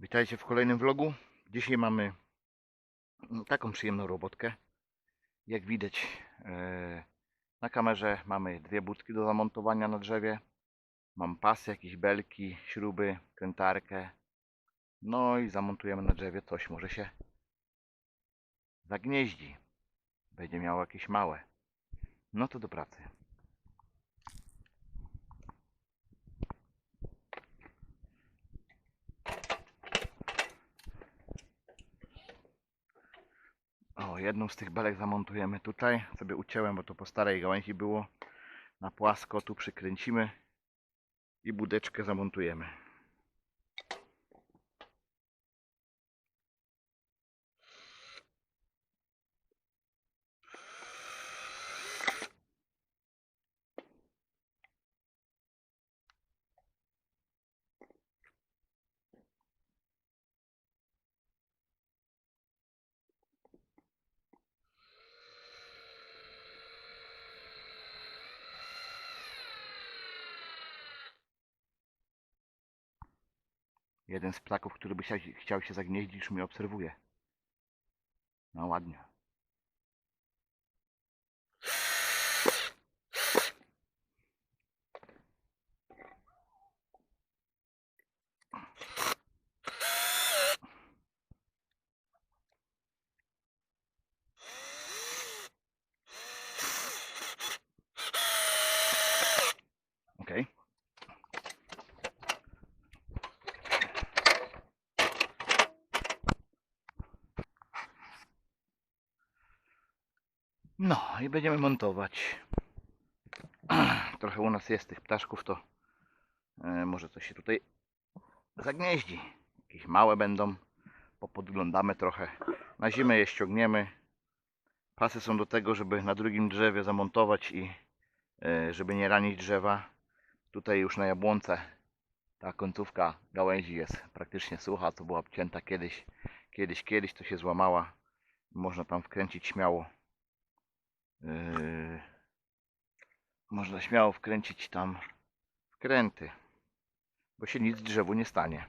Witajcie w kolejnym vlogu. Dzisiaj mamy taką przyjemną robotkę. Jak widać e, na kamerze mamy dwie budki do zamontowania na drzewie. Mam pasy, jakieś belki, śruby, krętarkę. No i zamontujemy na drzewie coś może się zagnieździ. Będzie miało jakieś małe. No to do pracy. O, jedną z tych belek zamontujemy tutaj. Sobie uciąłem, bo to po starej gałęzi było. Na płasko tu przykręcimy i budeczkę zamontujemy. Jeden z ptaków, który by chciał, się zagnieździć, mnie obserwuje. No ładnie. Okej. No i będziemy montować. Trochę u nas jest tych ptaszków, to e, może coś się tutaj zagnieździ. Jakieś małe będą. Popodglądamy trochę. Na zimę je ściągniemy. Pasy są do tego, żeby na drugim drzewie zamontować i e, żeby nie ranić drzewa. Tutaj już na jabłonce ta końcówka gałęzi jest praktycznie sucha, to była obcięta kiedyś. Kiedyś, kiedyś to się złamała. Można tam wkręcić śmiało Yy, można śmiało wkręcić tam wkręty, bo się nic drzewu nie stanie.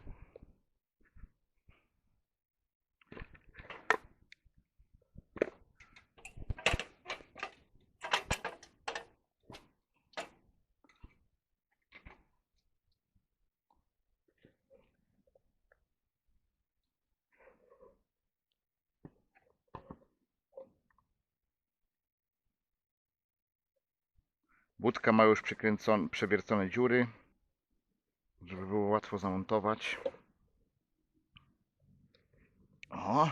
Budka ma już przewiercone dziury, żeby było łatwo zamontować. O!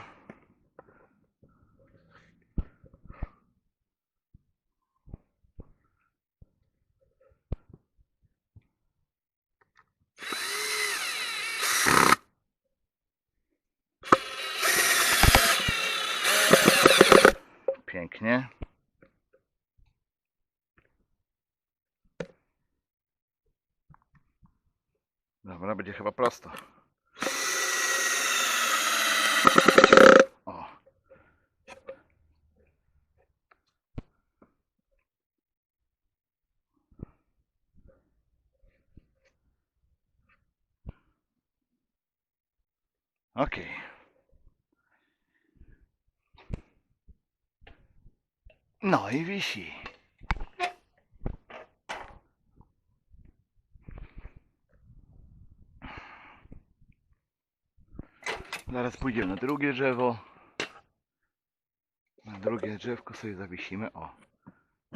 Pięknie. Będzie chyba prosto. O. Okej. No i wisi. Zaraz pójdziemy na drugie drzewo. Na drugie drzewko sobie zawiesimy. O,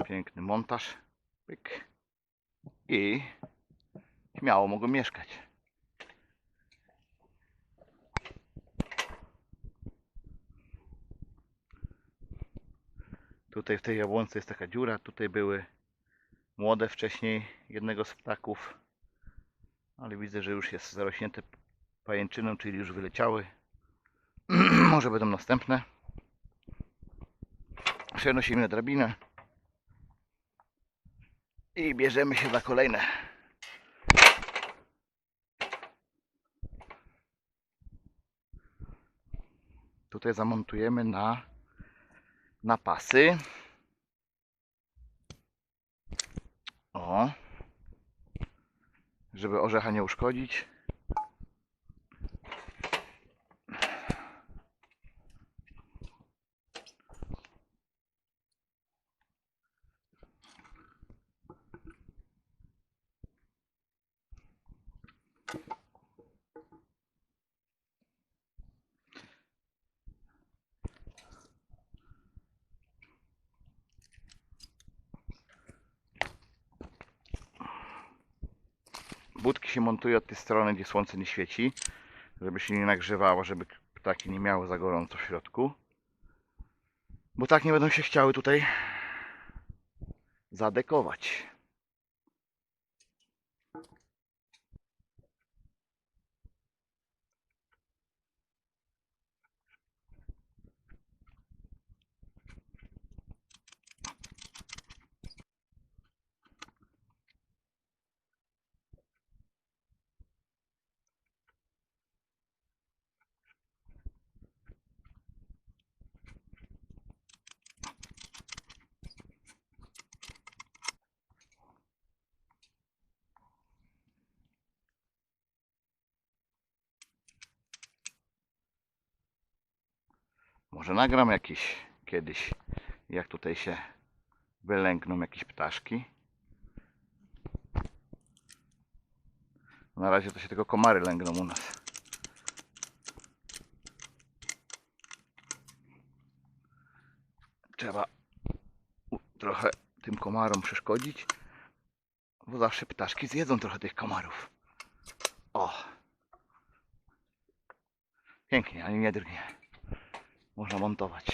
piękny montaż. Pyk. I śmiało mogą mieszkać. Tutaj w tej jabłonce jest taka dziura. Tutaj były młode wcześniej jednego z ptaków. Ale widzę, że już jest zarośnięte pajęczyną, czyli już wyleciały. Może będą następne. Przenosimy drabinę. I bierzemy się za kolejne. Tutaj zamontujemy na, na pasy. O. Żeby orzecha nie uszkodzić. Się montuje od tej strony, gdzie słońce nie świeci, żeby się nie nagrzewało, żeby ptaki nie miały za gorąco w środku. Bo tak nie będą się chciały tutaj zadekować. Może nagram jakieś kiedyś, jak tutaj się wylęgną jakieś ptaszki. Na razie to się tylko komary lęgną u nas. Trzeba trochę tym komarom przeszkodzić, bo zawsze ptaszki zjedzą trochę tych komarów. O! Pięknie, ani nie drgnie. Można montować.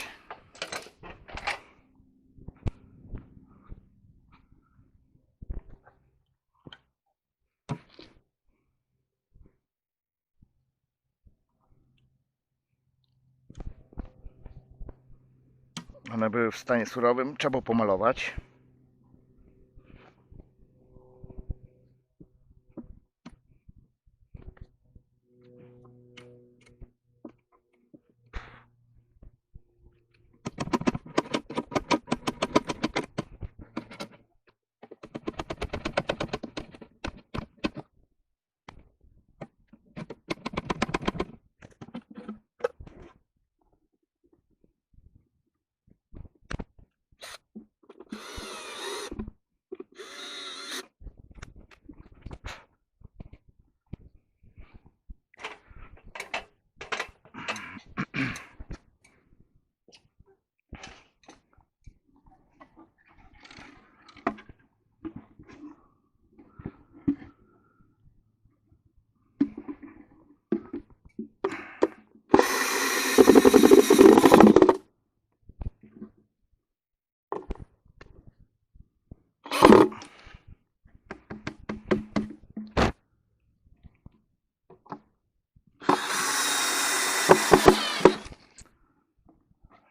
One były w stanie surowym, trzeba pomalować.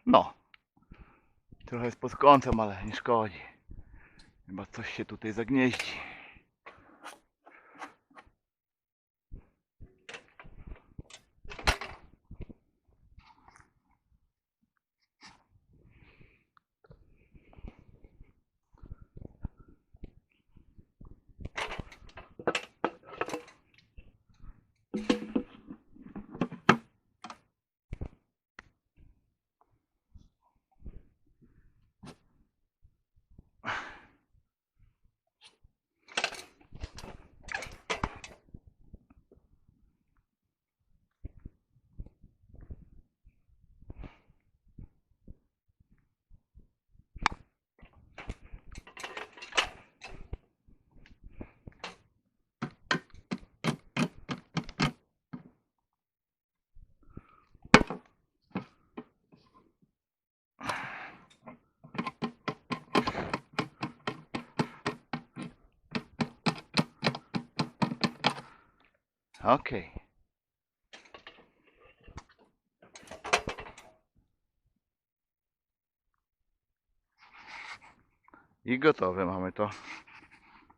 No. Trochę jest pod kątem, ale nie szkodzi. Chyba coś się tutaj zagnieździ. Okej. I gotowe mamy to.